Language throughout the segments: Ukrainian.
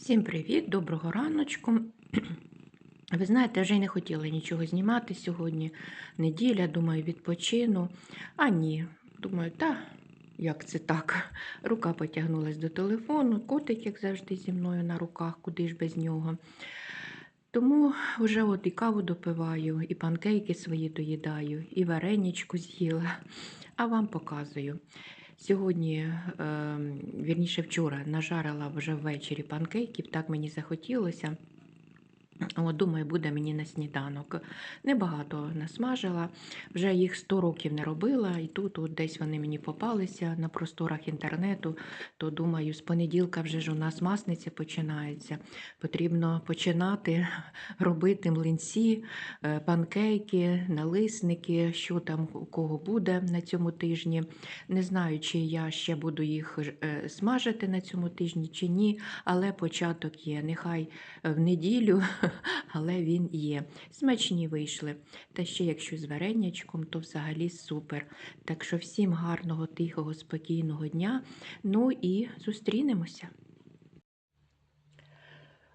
Всім привіт, доброго раночку. Ви знаєте, вже й не хотіла нічого знімати сьогодні. Неділя, думаю, відпочину. А ні, думаю, та як це так? Рука потягнулась до телефону, котик, як завжди, зі мною на руках, куди ж без нього. Тому вже от і каву допиваю, і панкейки свої доїдаю, і вареничку з'їла. А вам показую. Сьогодні, е, вірніше вчора, нажарила вже ввечері панкейків, так мені захотілося. От, думаю, буде мені на сніданок. Небагато насмажила, вже їх 100 років не робила, і тут от десь вони мені попалися на просторах інтернету. То думаю, з понеділка вже ж у нас масниця починається. Потрібно починати робити млинці, е, панкейки, налисники, що там у кого буде на цьому тижні. Не знаю, чи я ще буду їх е, смажити на цьому тижні, чи ні, але початок є. Нехай в неділю, але він є. Смачні вийшли. Та ще якщо з варенячком, то взагалі супер. Так що всім гарного, тихого, спокійного дня. Ну і зустрінемося.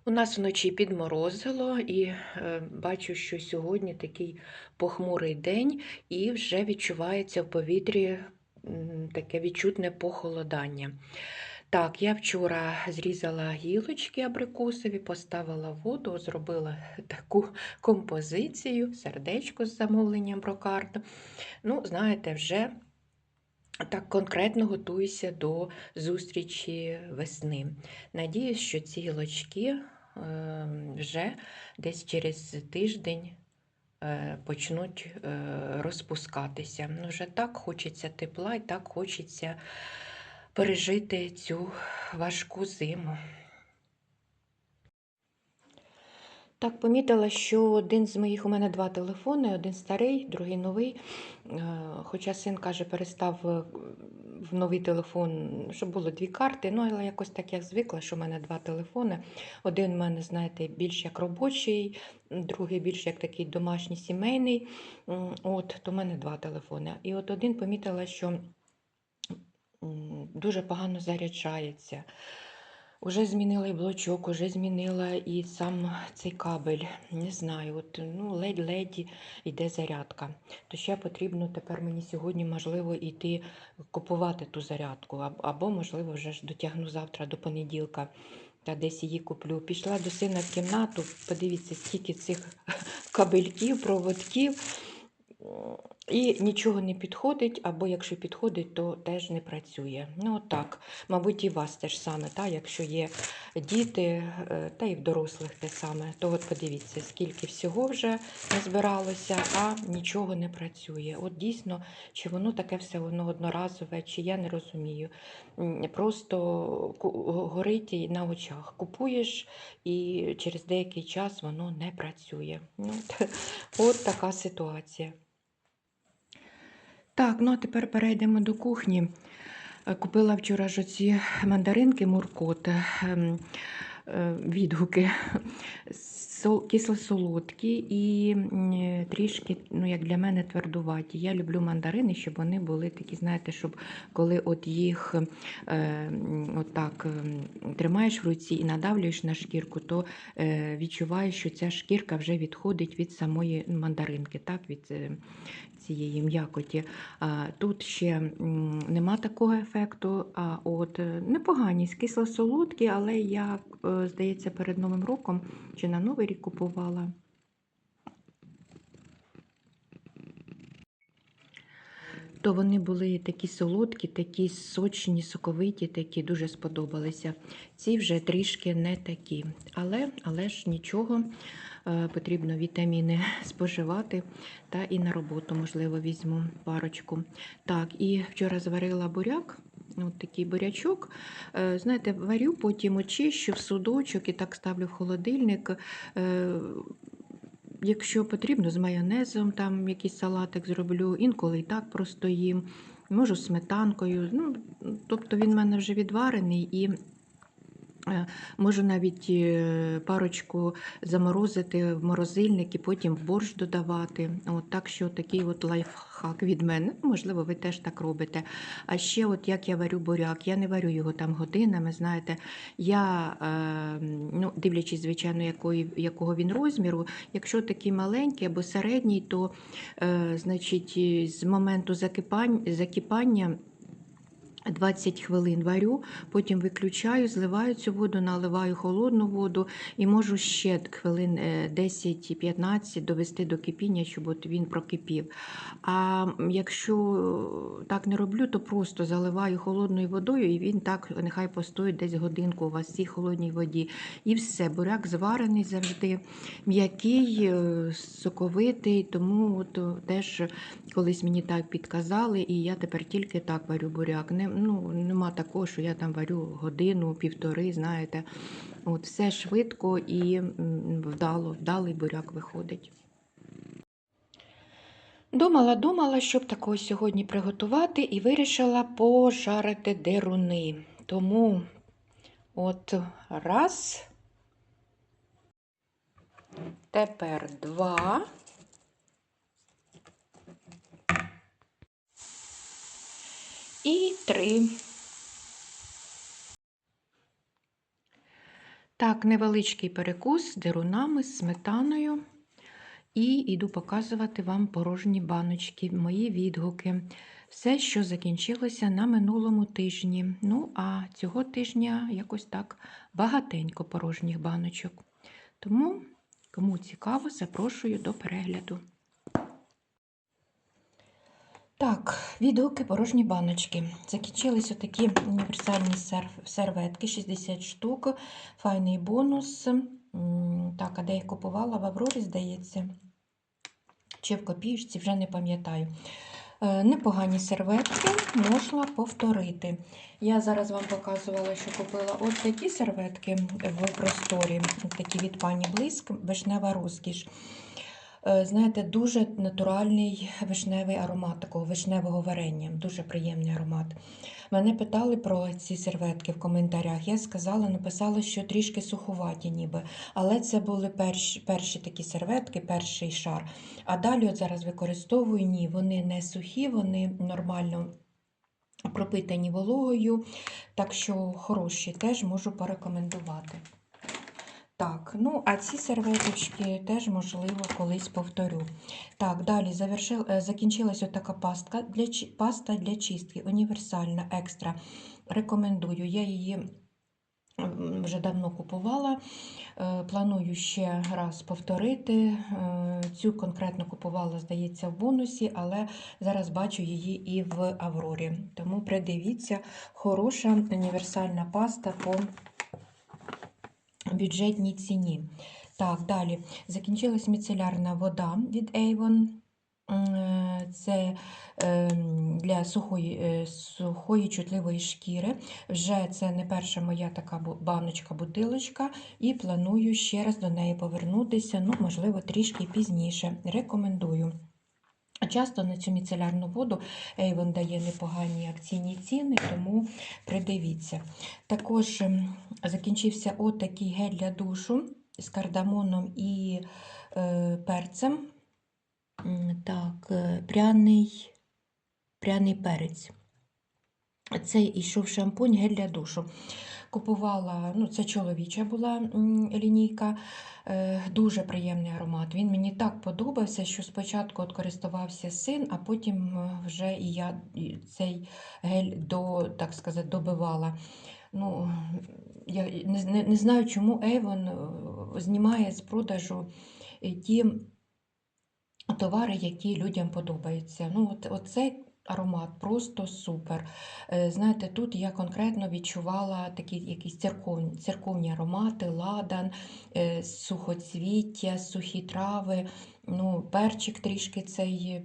У нас вночі підморозило, і е, бачу, що сьогодні такий похмурий день, і вже відчувається в повітрі таке відчутне похолодання. Так, я вчора зрізала гілочки абрикосові, поставила воду, зробила таку композицію, сердечко з замовленням брокарду. Ну, знаєте, вже так конкретно готуюся до зустрічі весни. Надіюсь, що ці гілочки е, вже десь через тиждень е, почнуть е, розпускатися. Ну, вже так хочеться тепла і так хочеться пережити цю важку зиму. Так, помітила, що один з моїх у мене два телефони, один старий, другий новий. Е, Хоча син каже, перестав е, в новий телефон, щоб було дві карти. Ну, але якось так я звикла, що в мене два телефони. Один в мене, знаєте, більш як робочий, другий більш як такий домашній сімейний. От, то в мене два телефони. І от один помітила, що дуже погано заряджається. Уже змінила і блочок, уже змінила і сам цей кабель. Не знаю, от ну ледь-ледь йде зарядка. То ще потрібно тепер мені сьогодні, можливо, йти купувати ту зарядку, або, можливо, вже ж дотягну завтра до понеділка та десь її куплю. Пішла до сина в кімнату, подивіться, скільки цих кабельків, проводків. І нічого не підходить, або якщо підходить, то теж не працює. Ну так, мабуть, і у вас теж саме, та, якщо є діти, е, та і в дорослих те саме, то от подивіться, скільки всього вже назбиралося, а нічого не працює. От дійсно, чи воно таке все воно одноразове, чи я не розумію. Просто горить і на очах. Купуєш, і через деякий час воно не працює. Ну, от, така ситуація. Так, ну а тепер перейдемо до кухні. Е, Купила вчора ж оці мандаринки Муркот, ем, е, відгуки кисло-солодкі і е, трішки, ну як для мене, твердуваті. Я люблю мандарини, щоб вони були такі, знаєте, щоб коли от їх е, отак ем, тримаєш в руці і надавлюєш на шкірку, то е, відчуваєш, що ця шкірка вже відходить від самої мандаринки, так, від е, цієї м'якоті. Тут ще нема такого ефекту. А от е, непогані, кисло-солодкі, але я, е, здається, перед Новим роком чи на Новий рік купувала. То вони були такі солодкі, такі сочні, соковиті, такі дуже сподобалися. Ці вже трішки не такі. Але, але ж нічого, е, потрібно вітаміни споживати. Та і на роботу, можливо, візьму парочку. Так, і вчора зварила буряк. От такий бурячок. Е, Знаєте, варю, потім очищу в судочок і так ставлю в холодильник. Е, Якщо потрібно, з майонезом там якийсь салатик зроблю, інколи і так просто їм. Можу сметанкою. Ну, тобто він в мене вже відварений і Можу навіть е, парочку заморозити в морозильник і потім в борщ додавати. От, так що такий от лайфхак від мене. Можливо, ви теж так робите. А ще, от як я варю буряк, я не варю його там годинами. Знаєте, я, е, ну, дивлячись, звичайно, якої, якого він розміру, якщо такий маленький або середній, то е, значить, з моменту закипання 20 хвилин варю, потім виключаю, зливаю цю воду, наливаю холодну воду і можу ще хвилин е, 10-15 довести до кипіння, щоб от він прокипів. А якщо так не роблю, то просто заливаю холодною водою, і він так нехай постоїть десь годинку у вас цій холодній воді. І все, буряк зварений завжди, м'який, е, соковитий, тому от е, теж колись мені так підказали, і я тепер тільки так варю буряк. Не, ну, нема такого, що я там варю годину, півтори, знаєте. От все швидко і вдало, вдалий буряк виходить. Думала, думала, щоб такого сьогодні приготувати, і вирішила пожарити деруни. Тому от раз. Тепер два. І три. Так, невеличкий перекус з дерунами, з сметаною. І йду показувати вам порожні баночки, мої відгуки. Все, що закінчилося на минулому тижні. Ну, а цього тижня якось так багатенько порожніх баночок. Тому, кому цікаво, запрошую до перегляду. Так, відгуки порожні баночки. Закінчились отакі універсальні серветки, 60 штук, файний бонус. Так, а де їх купувала? В Аврорі, здається. Чи в копієчці, вже не пам'ятаю. Е, Непогані серветки можна повторити. Я зараз вам показувала, що купила от такі серветки в просторі, такі від пані Блиск, вишнева розкіш. Е, Знаєте, дуже натуральний вишневий аромат такого вишневого варення, дуже приємний аромат. Мене питали про ці серветки в коментарях. Я сказала, написала, що трішки суховаті, ніби. Але це були перші, перші такі серветки, перший шар. А далі, от зараз використовую, ні, вони не сухі, вони нормально пропитані вологою. Так що хороші теж можу порекомендувати. Так, ну а ці серветочки теж, можливо, колись повторю. Так, далі завершил, е, закінчилась отака пастка для, паста для чистки, універсальна, екстра. Рекомендую. Я її вже давно купувала. Е, Планую ще раз повторити. Е, Цю конкретно купувала, здається, в бонусі, але зараз бачу її і в Аврорі. Тому придивіться, хороша універсальна паста по бюджетній ціні. Так, далі. Закінчилась міцелярна вода від Avon. Це ем, для сухої, е, сухої чутливої шкіри. Вже це не перша моя така баночка-бутилочка, і планую ще раз до неї повернутися, ну, можливо, трішки пізніше. Рекомендую. Часто на цю міцелярну воду Avon дає непогані акційні ціни, тому придивіться. Також ем, закінчився отакий гель для душу з кардамоном і е, перцем. Так, е, пряний, пряний перець. Це йшов шампунь, гель для душу. Купувала, ну це чоловіча була лінійка, е, дуже приємний аромат. Він мені так подобався, що спочатку от користувався син, а потім е, вже і я цей гель до, так сказати, добивала. Ну, я не, не, не знаю, чому Avon е, знімає з продажу ті товари, які людям подобаються. Ну, от, оцей аромат просто супер. Е, Знаєте, тут я конкретно відчувала такі якісь церковні, церковні аромати, ладан, е, сухоцвіття, сухі трави, ну, перчик трішки цей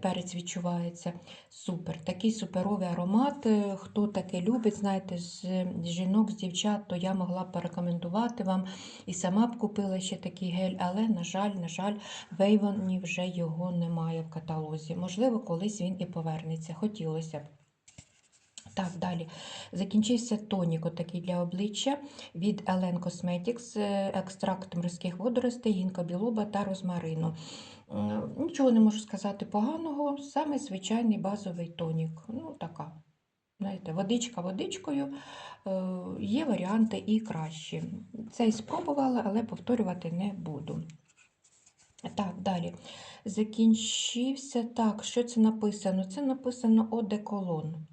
перець відчувається. Супер. Такий суперовий аромат. Е, Хто таке любить, знаєте, з жінок, з дівчат, то я могла б порекомендувати вам. І сама б купила ще такий гель, але, на жаль, на жаль, в Avon вже його немає в каталозі. Можливо, колись він і повернеться. Хотілося б. Так, далі. Закінчився тонік отакий для обличчя від Elen Cosmetics, е, екстракт морських водоростей, гінка білуба та розмарину. Нічого не можу сказати поганого, саме звичайний базовий тонік. Ну, така. Знаєте, водичка водичкою. Е, Є варіанти і кращі. Цей спробувала, але повторювати не буду. Так, далі. Закінчився. Так, що це написано? Це написано одеколон.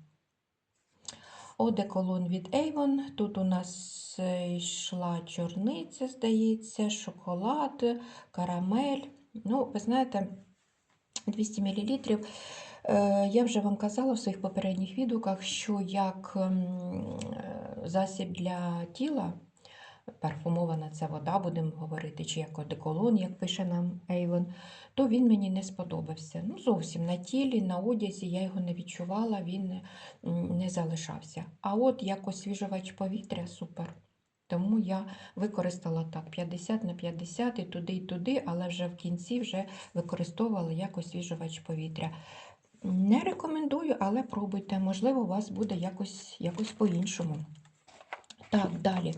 Одеколон від Avon. Тут у нас е, йшла чорниця, здається, шоколад, карамель. Ну, ви знаєте, 200 мл. Я вже вам казала в своїх попередніх відгуках, що як е, засіб для тіла, парфумована це вода, будемо говорити, чи як одеколон, як пише нам Avon, то він мені не сподобався. Ну, зовсім на тілі, на одязі я його не відчувала, він не залишався. А от як освіжувач повітря супер. Тому я використала так 50 на 50 і туди, і туди, але вже в кінці вже використовувала як освіжувач повітря. Не рекомендую, але пробуйте. Можливо, у вас буде якось, якось по-іншому. Так, далі.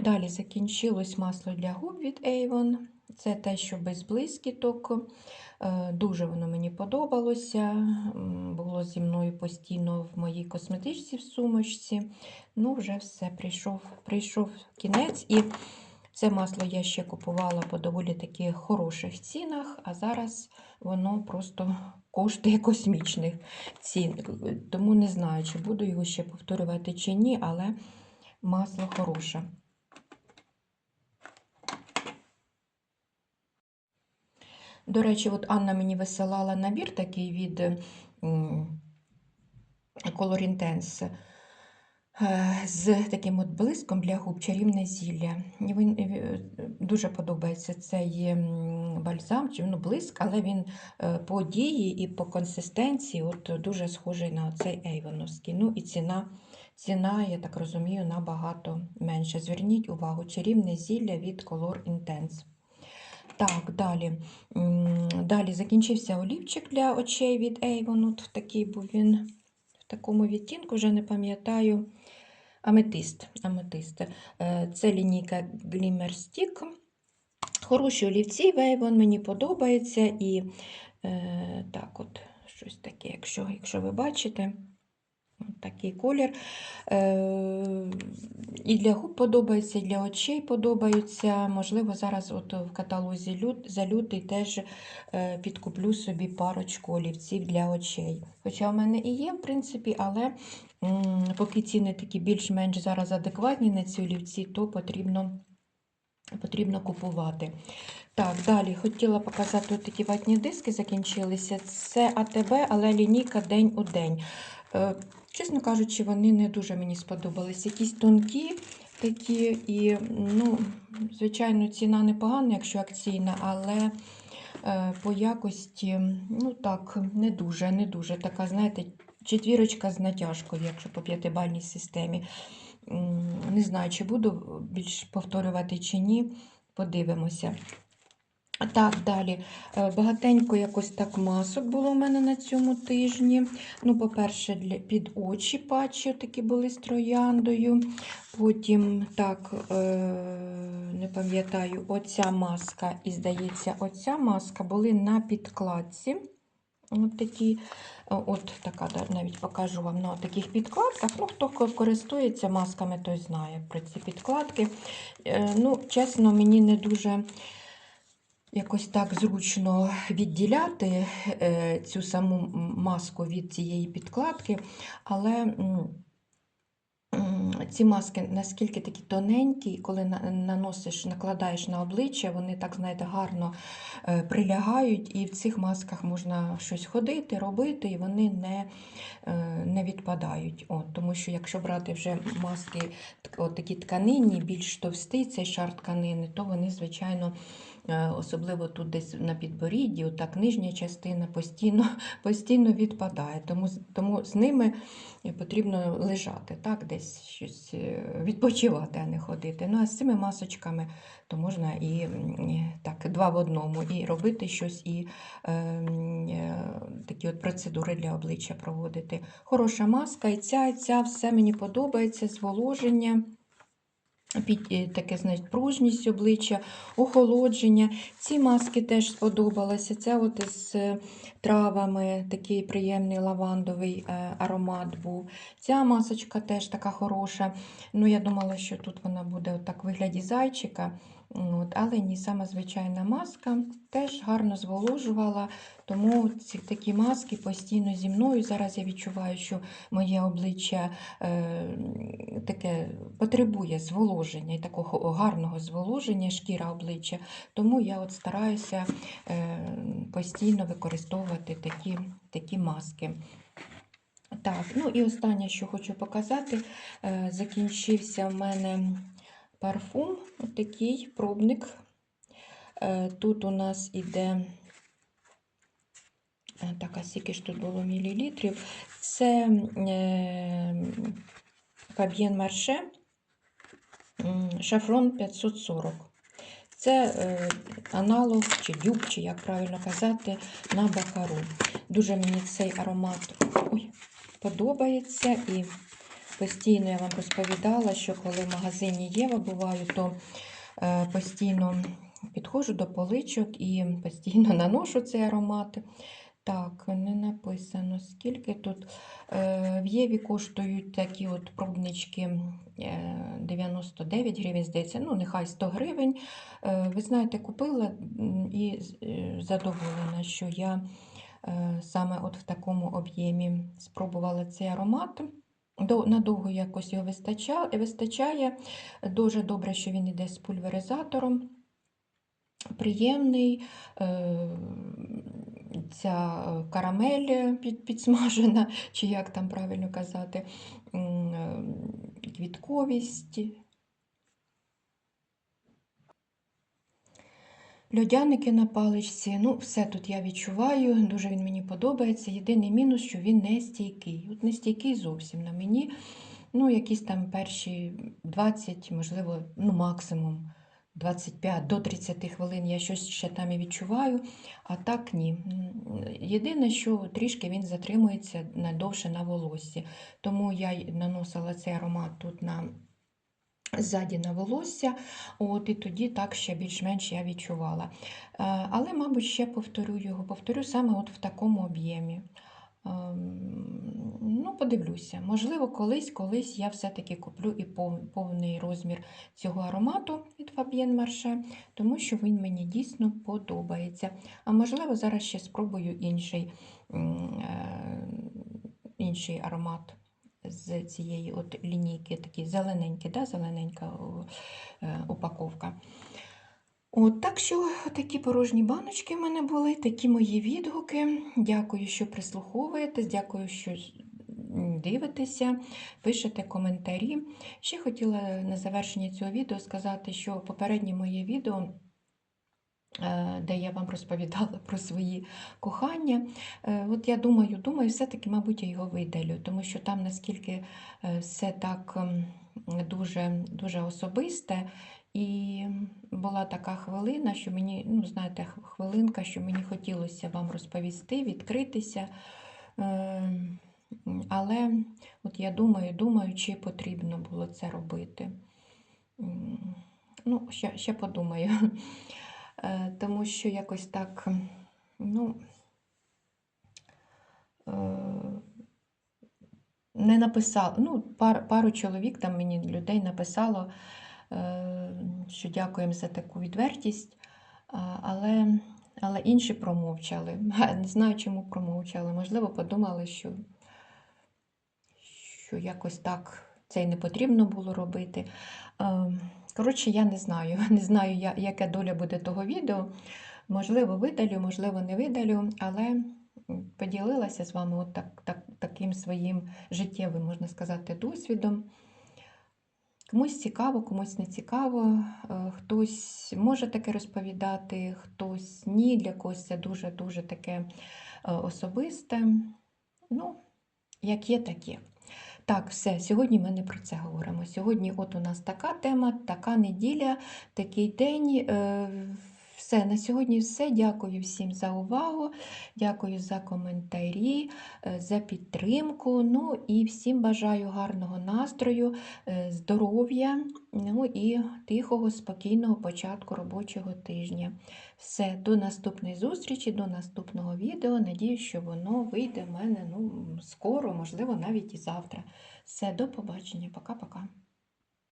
Далі закінчилось масло для губ від Avon. Це те, що без блискіток. Е, Дуже воно мені подобалося. Було зі мною постійно в моїй косметичці в сумочці. Ну, вже все, прийшов, прийшов кінець. І це масло я ще купувала по доволі таких хороших цінах, а зараз воно просто коштує космічних цін. Тому не знаю, чи буду його ще повторювати чи ні, але масло хороше. До речі, от Анна мені висилала набір такий від Color Intense е, з таким от блиском для губ чарівне зілля. Він е, дуже подобається цей бальзам, чи ну, блиск, але він е, по дії і по консистенції от дуже схожий на цей ейвоновський. Ну і ціна, ціна, я так розумію, набагато менше. Зверніть увагу, чарівне зілля від Color Intense. Так, далі. Далі закінчився олівчик для очей від Avon. От такий був він в такому відтінку, вже не пам'ятаю. Аметист. Аметист. Е, Це лінійка Glimmer Stick. Хороші олівці Avon, мені подобається. І е, так от, щось таке, якщо, якщо ви бачите. Такий колір. Е, І для губ подобається, і для очей подобаються. Можливо, зараз от в каталозі за лютий теж е, підкуплю собі парочку олівців для очей. Хоча в мене і є, в принципі, але поки ціни такі більш-менш зараз адекватні на ці олівці, то потрібно, потрібно купувати. Так, далі хотіла показати такі ватні диски закінчилися. Це АТБ, але лінійка день у день. Чесно кажучи, вони не дуже мені сподобались. Якісь тонкі такі, і, ну, звичайно, ціна непогана, якщо акційна, але е, по якості, ну так, не дуже, не дуже. Така, знаєте, четвірочка з натяжкою, якщо по п'ятибальній системі. Не знаю, чи буду більш повторювати чи ні. Подивимося. Так, далі. Е, Багатенько якось так масок було в мене на цьому тижні. Ну, по-перше, під очі патчі такі були з трояндою. Потім, так, е, не пам'ятаю, оця маска і, здається, оця маска були на підкладці. От такі, от така, навіть покажу вам на таких підкладках. Ну, хто користується масками, той знає про ці підкладки. Е, Ну, чесно, мені не дуже якось так зручно відділяти е, цю саму маску від цієї підкладки, але ці маски наскільки такі тоненькі, коли наносиш, накладаєш на обличчя, вони так, знаєте, гарно е, прилягають, і в цих масках можна щось ходити, робити, і вони не, е, не відпадають. От, тому що якщо брати вже маски от такі тканинні, більш товстий цей шар тканини, то вони, звичайно, особливо тут десь на підборідді, отак нижня частина постійно, постійно відпадає. Тому, тому з ними потрібно лежати, так, десь щось е, відпочивати, а не ходити. Ну а з цими масочками то можна і так, два в одному, і робити щось, і е, е, такі от процедури для обличчя проводити. Хороша маска, і ця, і ця все мені подобається, зволоження. Е, таке, значить, пружність обличчя, охолодження. Ці маски теж сподобалися. Це от із е, травами, такий приємний лавандовий е, аромат був. Ця масочка теж така хороша. Ну, я думала, що тут вона буде так в вигляді зайчика. От, але ні, сама звичайна маска теж гарно зволожувала, тому ці такі маски постійно зі мною. Зараз я відчуваю, що моє обличчя е, таке потребує зволоження і такого гарного зволоження, шкіра обличчя. Тому я от стараюся е, постійно використовувати такі, такі маски. Так, ну і останнє, що хочу показати, е, закінчився в мене парфум, такий пробник. Е, Тут у нас іде, е, так, а скільки ж тут було мілілітрів? Це е, Фаб'єн Марше Шафрон 540. Це е, аналог чи дюб, чи як правильно казати, на бакару. Дуже мені цей аромат ой, подобається. І постійно я вам розповідала, що коли в магазині Єва буваю, то е, постійно підходжу до поличок і постійно наношу цей аромат. Так, не написано, скільки тут. Е, В Єві коштують такі от пробнички е, 99 гривень, здається, ну, нехай 100 гривень. Е, Ви знаєте, купила і е, задоволена, що я е, саме от в такому об'ємі спробувала цей аромат. До- Надовго якось його вистачає. Дуже добре, що він іде з пульверизатором. Приємний, е, ця карамель підсмажена, чи як там правильно казати, е, квітковість. Льодяники на паличці, ну, все тут я відчуваю, дуже він мені подобається. Єдиний мінус, що він не стійкий. От не стійкий зовсім на мені. Ну, якісь там перші 20, можливо, ну, максимум 25 до 30 хвилин я щось ще там і відчуваю, а так ні. Єдине, що трішки він затримується надовше на волоссі. Тому я наносила цей аромат тут на ззаді на волосся, от, і тоді так ще більш-менш я відчувала. Е, Але, мабуть, ще повторю його, повторю саме от в такому об'ємі. Ем, Ну, подивлюся. Можливо, колись, колись я все-таки куплю і повний розмір цього аромату від Fabienne Marche, тому що він мені дійсно подобається. А можливо, зараз ще спробую інший, е, інший аромат з цієї от лінійки, такі зелененькі, да, зелененька е, упаковка. От, так що такі порожні баночки в мене були, такі мої відгуки. Дякую, що прислуховуєтесь, дякую, що дивитеся, пишете коментарі. Ще хотіла на завершення цього відео сказати, що попереднє моє відео. Е, Де я вам розповідала про свої кохання. Е, От я думаю, думаю, все-таки, мабуть, я його видалю, тому що там наскільки е, все так ем, дуже, дуже особисте, і була така хвилина, що мені, ну, знаєте, хвилинка, що мені хотілося вам розповісти, відкритися. Але от я думаю, думаю, чи потрібно було це робити. Ну, ще, ще подумаю. Е, Тому що якось так, ну, е, не написав, ну, пар, пару чоловік там мені людей написало, е, що дякуємо за таку відвертість, але, але інші промовчали. Не знаю, чому промовчали. Можливо, подумали, що, що якось так це й не потрібно було робити. Коротше, я не знаю. Не знаю, я- яка доля буде того відео. Можливо, видалю, можливо, не видалю, але поділилася з вами от так, так, таким своїм життєвим, можна сказати, досвідом. Комусь цікаво, комусь не цікаво. Е, Хтось може таке розповідати, хтось ні. Для когось це дуже-дуже таке е, особисте. Ну, як є, так є. Так, все, сьогодні ми не про це говоримо. Сьогодні от у нас така тема, така неділя, такий день. Е, Все, на сьогодні все. Дякую всім за увагу, дякую за коментарі, е, за підтримку. Ну і всім бажаю гарного настрою, е, здоров'я, ну і тихого, спокійного початку робочого тижня. Все, до наступної зустрічі, до наступного відео. Надію, що воно вийде в мене ну, скоро, можливо, навіть і завтра. Все, до побачення. Пока-пока.